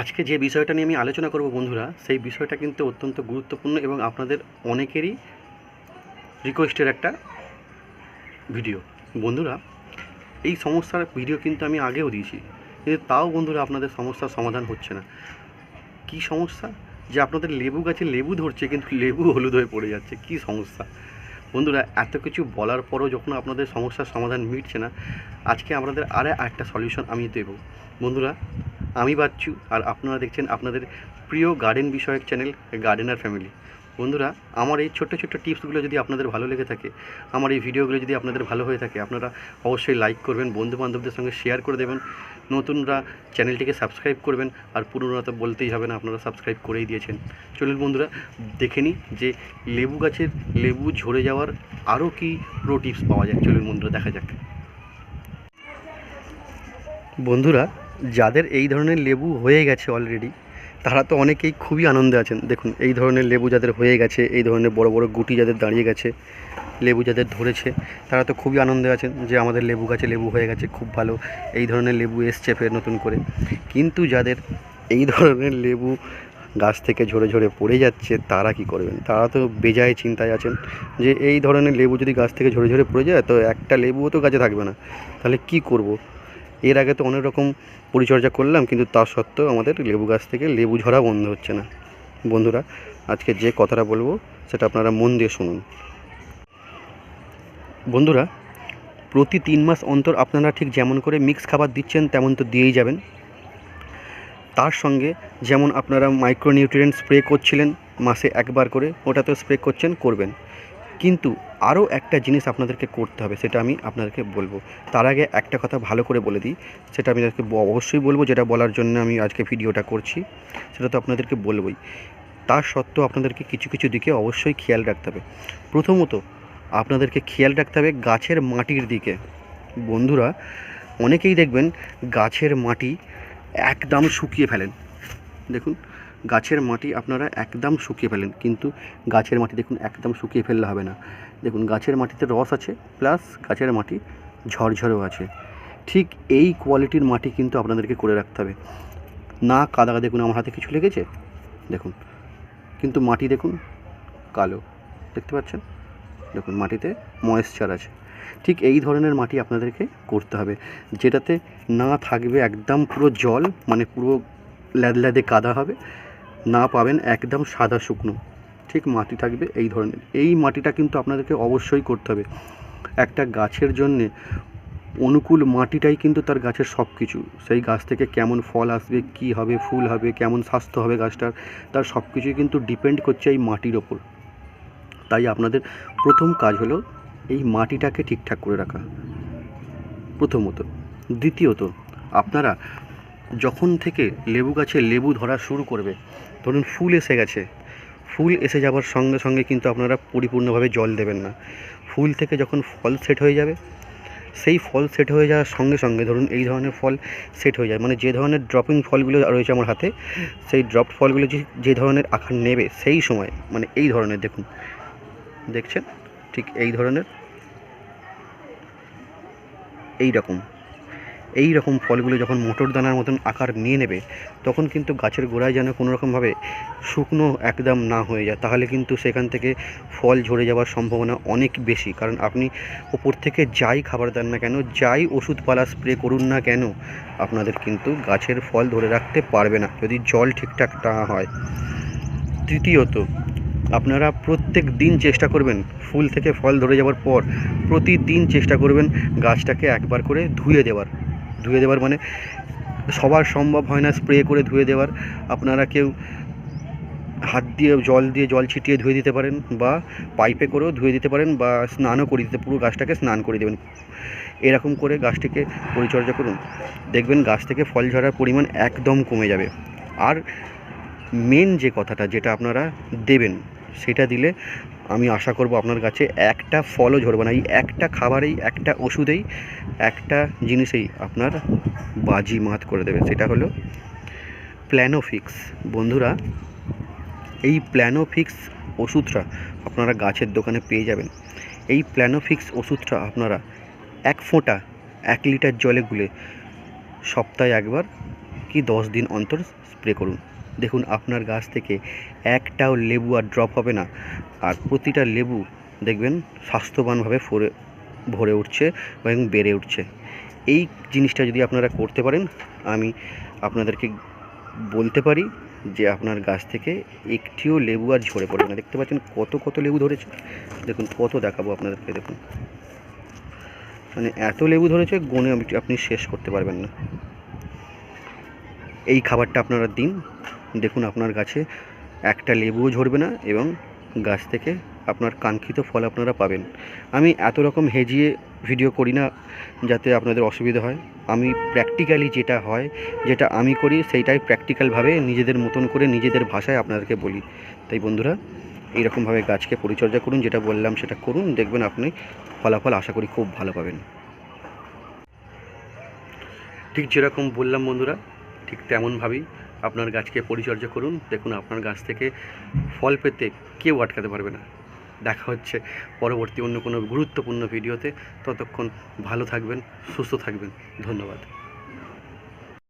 আজকে যে বিষয়টা নিয়ে আমি আলোচনা করব বন্ধুরা, সেই বিষয়টা কিন্তু অত্যন্ত গুরুত্বপূর্ণ এবং আপনাদের অনেকেরই রিকোয়েস্টের একটা ভিডিও বন্ধুরা, এই সমস্যার ভিডিও কিন্তু আমি আগেও দিয়েছি। কিন্তু তাও বন্ধুরা আপনাদের সমস্যার সমাধান হচ্ছে না। কি সমস্যা? যে আপনাদের লেবু গাছে লেবু ধরছে, কিন্তু লেবু হলুদ হয়ে পড়ে যাচ্ছে। কি সমস্যা? বন্ধুরা, এত কিছু বলার পরও যখন আপনাদের সমস্যার সমাধান মিটছে না, আজকে আপনাদের আরে একটা সলিউশন আমি দেব। বন্ধুরা আমি বাচ্চু, আর আপনারা দেখছেন আপনাদের প্রিয় গার্ডেন বিষয়ক চ্যানেল গার্ডেনার ফ্যামিলি বন্ধুরা, আমার এই ছোট্ট ছোট্ট টিপসগুলো যদি আপনাদের ভালো লেগে থাকে, আমার এই ভিডিওগুলো যদি আপনাদের ভালো হয়ে থাকে, আপনারা অবশ্যই লাইক করবেন বন্ধু বান্ধবদের সঙ্গে শেয়ার করে দেবেন, নতুনরা চ্যানেলটিকে সাবস্ক্রাইব করবেন, আর পুরোনো তো বলতেই হবে না, আপনারা সাবস্ক্রাইব করেই দিয়েছেন। চলুন বন্ধুরা, দেখে নিই যে লেবু গাছের লেবু ঝরে যাওয়ার আরও কি প্রো টিপস পাওয়া যায়। চলুন বন্ধুরা, দেখা যাক। বন্ধুরা যাদের এই ধরনের লেবু হয়ে গেছে অলরেডি তারা তো অনেকেই খুবই আনন্দে আছেন। দেখুন, এই ধরনের লেবু যাদের হয়ে গেছে, এই ধরনের বড় বড় গুটি যাদের দাঁড়িয়ে গেছে, লেবু যাদের ধরেছে, তারা তো খুবই আনন্দে আছেন যে আমাদের লেবু গাছে লেবু হয়ে গেছে, খুব ভালো এই ধরনের লেবু এসছে ফের নতুন করে। কিন্তু যাদের এই ধরনের লেবু গাছ থেকে ঝরে ঝরে পড়ে যাচ্ছে, তারা কি করবেন? তারা তো বেজায় চিন্তায় আছেন যে এই ধরনের লেবু যদি গাছ থেকে ঝরে ঝরে পড়ে যায়, তো একটা লেবুও তো গাছে থাকবে না। তাহলে কি করব? এর আগে তো অনেক রকম পরিচর্যা করলাম, কিন্তু তা সত্ত্বেও আমাদের লেবু গাছ থেকে লেবু ঝরা বন্ধ হচ্ছে না। বন্ধুরা, আজকে যে কথাটা বলব, সেটা আপনারা মন দিয়ে শুনুন। বন্ধুরা, প্রতি তিন মাস অন্তর আপনারা ঠিক যেমন করে মিক্স খাবার দিচ্ছেন, তেমন তো দিয়েই যাবেন। তার সঙ্গে যেমন আপনারা মাইক্রোনিউট্রিয়েন্ট স্প্রে করছিলেন, মাসে একবার করে, ওটাতেও স্প্রে করছেন, করবেন। কিন্তু আরও একটা জিনিস আপনাদেরকে করতে হবে, সেটা আমি আপনাদেরকে বলব। তার আগে একটা কথা ভালো করে বলে দিই, সেটা আমি ব- অবশ্যই বলব, যেটা বলার জন্য আমি আজকে ভিডিওটা করছি, সেটা তো আপনাদেরকে বলবোই। তা সত্ত্বেও আপনাদেরকে কিছু কিছু দিকে অবশ্যই খেয়াল রাখতে হবে। প্রথমত, আপনাদেরকে খেয়াল রাখতে হবে গাছের মাটির দিকে। বন্ধুরা, অনেকেই দেখবেন গাছের মাটি একদম শুকিয়ে ফেলেন। দেখুন গাছের মাটি আপনারা একদম শুকিয়ে ফেলেন। কিন্তু গাছের মাটি দেখুন, একদম শুকিয়ে ফেললে হবে না। দেখুন, গাছের মাটিতে রস আছে, প্লাস গাছের মাটি ঝরঝরেও আছে। ঠিক এই কোয়ালিটির মাটি কিন্তু আপনাদেরকে করে রাখতে হবে। না কাদা, দেখুন, আমার হাতে কিছু লেগেছে? দেখুন, কিন্তু মাটি দেখুন কালো। দেখতে পাচ্ছেন? দেখুন, মাটিতে ময়েশ্চার আছে। ঠিক এই ধরনের মাটি আপনাদেরকে করতে হবে। যেটাতে না থাকবে একদম পুরো জল মানে পুরো ল্যাদ ল্যাদে কাদা হবে। না পাবেন একদম সাদা শুকনো। ঠিক মাটি থাকবে এই ধরনের। এই মাটিটা কিন্তু আপনাদেরকে অবশ্যই করতে হবে। একটা গাছের জন্যে অনুকূল মাটিটাই কিন্তু তার গাছের সব কিছু সেই গাছ থেকে কেমন ফল আসবে, কি হবে, ফুল হবে, কেমন স্বাস্থ্য হবে গাছটার, তার সব কিছুই কিন্তু ডিপেন্ড করছে এই মাটির ওপর। তাই আপনাদের প্রথম কাজ হলো এই মাটিটাকে ঠিকঠাক করে রাখা। প্রথমত। দ্বিতীয়ত, আপনারা যখন থেকে লেবু গাছে লেবু ধরা শুরু করবে, ধরুন ফুল এসে গেছে। ফুল এসে যাওয়ার সঙ্গে সঙ্গে কিন্তু আপনারা পরিপূর্ণভাবে জল দেবেন না। ফুল থেকে যখন ফল সেট হয়ে যাবে, সেই ফল সেট হয়ে যাওয়ার সঙ্গে সঙ্গে ধরুন এই ধরনের ফল সেট হয়ে যায় মানে যে ধরনের ড্রপিং ফলগুলো রয়েছে আমার হাতে, সেই ড্রপ ফলগুলো যে যে ধরনের আকার নেবে সেই সময় মানে এই ধরনের দেখুন, দেখছেন? ঠিক এই ধরনের, এই রকম। এই রকম ফলগুলো যখন মোটর দানার মতন আকার নিয়ে নেবে, তখন কিন্তু গাছের গোড়ায় যেন কোনো রকমভাবে শুকনো একদম না হয়ে যায়। তাহলে কিন্তু সেখান থেকে ফল ঝরে যাওয়ার সম্ভাবনা অনেক বেশি। কারণ আপনি ওপর থেকে যাই খাবার দেন না কেন, যাই ওষুধপালা স্প্রে করুন না কেন, আপনাদের কিন্তু গাছের ফল ধরে রাখতে পারবে না, যদি জল ঠিকঠাক না হয়। তৃতীয়ত, আপনারা প্রত্যেক দিন চেষ্টা করবেন ফুল থেকে ফল ধরে যাওয়ার পর প্রতিদিন চেষ্টা করবেন গাছটাকে একবার করে ধুয়ে দেওয়ার। ধুয়ে দেওয়ার মানে সবার সম্ভব হয় না স্প্রে করে ধুয়ে দেওয়ার। আপনারা কেউ হাত দিয়ে, জল দিয়ে, জল ছিটিয়ে ধুয়ে দিতে পারেন বা পাইপে করেও ধুয়ে দিতে পারেন বা স্নানও করে দিতে পুরো গাছটাকে স্নান করে দেবেন। এরকম করে গাছটিকে পরিচর্যা করুন। দেখবেন গাছ থেকে ফল ঝরার পরিমাণ একদম কমে যাবে। আর মেন যে কথাটা যেটা আপনারা দেবেন, সেটা দিলে আমি আশা করব আপনার কাছে একটা ফলও ঝরবে না। এই একটা খাবারেই, একটা ওষুধেই, একটা জিনিসেই আপনার বাজি মাত করে দেবে। সেটা হলো প্ল্যানোফিক্স বন্ধুরা, এই প্ল্যানোফিক্স ওষুধটা আপনারা গাছের দোকানে পেয়ে যাবেন। এই প্ল্যানোফিক্স ওষুধটা আপনারা এক ফোঁটা, এক লিটার জলে গুলে সপ্তাহে একবার কি দশ দিন অন্তর স্প্রে করুন। দেখুন আপনার গাছ থেকে একটাও লেবু আর ড্রপ হবে না। আর প্রতিটা লেবু দেখবেন স্বাস্থ্যবানভাবে ফরে, ভরে উঠছে এবং বেড়ে উঠছে। এই জিনিসটা যদি আপনারা করতে পারেন, আমি আপনাদেরকে বলতে পারি যে আপনার গাছ থেকে একটিও লেবু আর ঝরে পড়বে না। দেখতে পাচ্ছেন কত কত লেবু ধরেছে। দেখুন কত দেখাবো আপনাদেরকে, দেখুন। মানে এত লেবু ধরেছে, গুনে আপনি- আপনি শেষ করতে পারবেন না। এই খাবারটা আপনারা দিন। দেখুন আপনার গাছে একটা লেবুও ঝরবে না এবং গাছ থেকে আপনার কাঙ্ক্ষিত ফল আপনারা পাবেন। আমি এত রকম হেজিয়ে ভিডিও করি না যাতে আপনাদের অসুবিধা হয়। আমি প্র্যাকটিক্যালি যেটা হয়, যেটা আমি করি সেইটাই প্র্যাকটিক্যালভাবে নিজেদের মতন করে নিজেদের ভাষায় আপনাদেরকে বলি। তাই বন্ধুরা, এইরকমভাবে গাছকে পরিচর্যা করুন, যেটা বললাম সেটা করুন, দেখবেন আপনি ফলাফল আশা করি খুব ভালো পাবেন। ঠিক যেরকম বললাম বন্ধুরা, ঠিক তেমনভাবেই আপনার গাছকে পরিচর্যা করুন। দেখুন আপনার গাছ থেকে ফল পেতে কেউ আটকাতে পারবে না। দেখা হচ্ছে পরবর্তী অন্য কোনো গুরুত্বপূর্ণ ভিডিওতে। ততক্ষণ ভালো থাকবেন, সুস্থ থাকবেন। ধন্যবাদ।